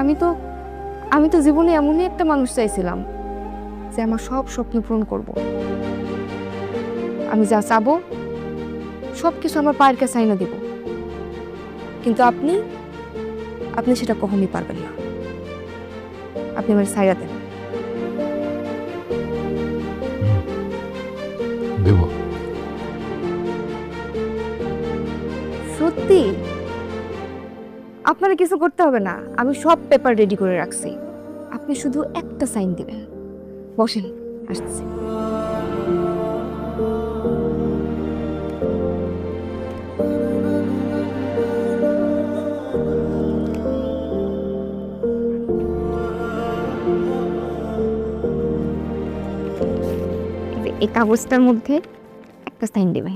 আমি তো আমি তো জীবনে এমনই একটা মানুষ চাইছিলাম যে আমার সব স্বপ্ন পূরণ করব। আমি যা চাবো সব কিছু আমার পায়ের কাছে আইনা দিব। কিন্তু আপনি আপনি সেটা কখনই পারবেন না। আপনি আমার সাইরা দেন। দেব। সত্যি? আপনার কিছু করতে হবে না। আমি সব পেপার রেডি করে রাখছি। আপনি শুধু একটা সাইন দিবেন। বসেন আসছি এই কাগজটার মধ্যে একটা সাইন দেবে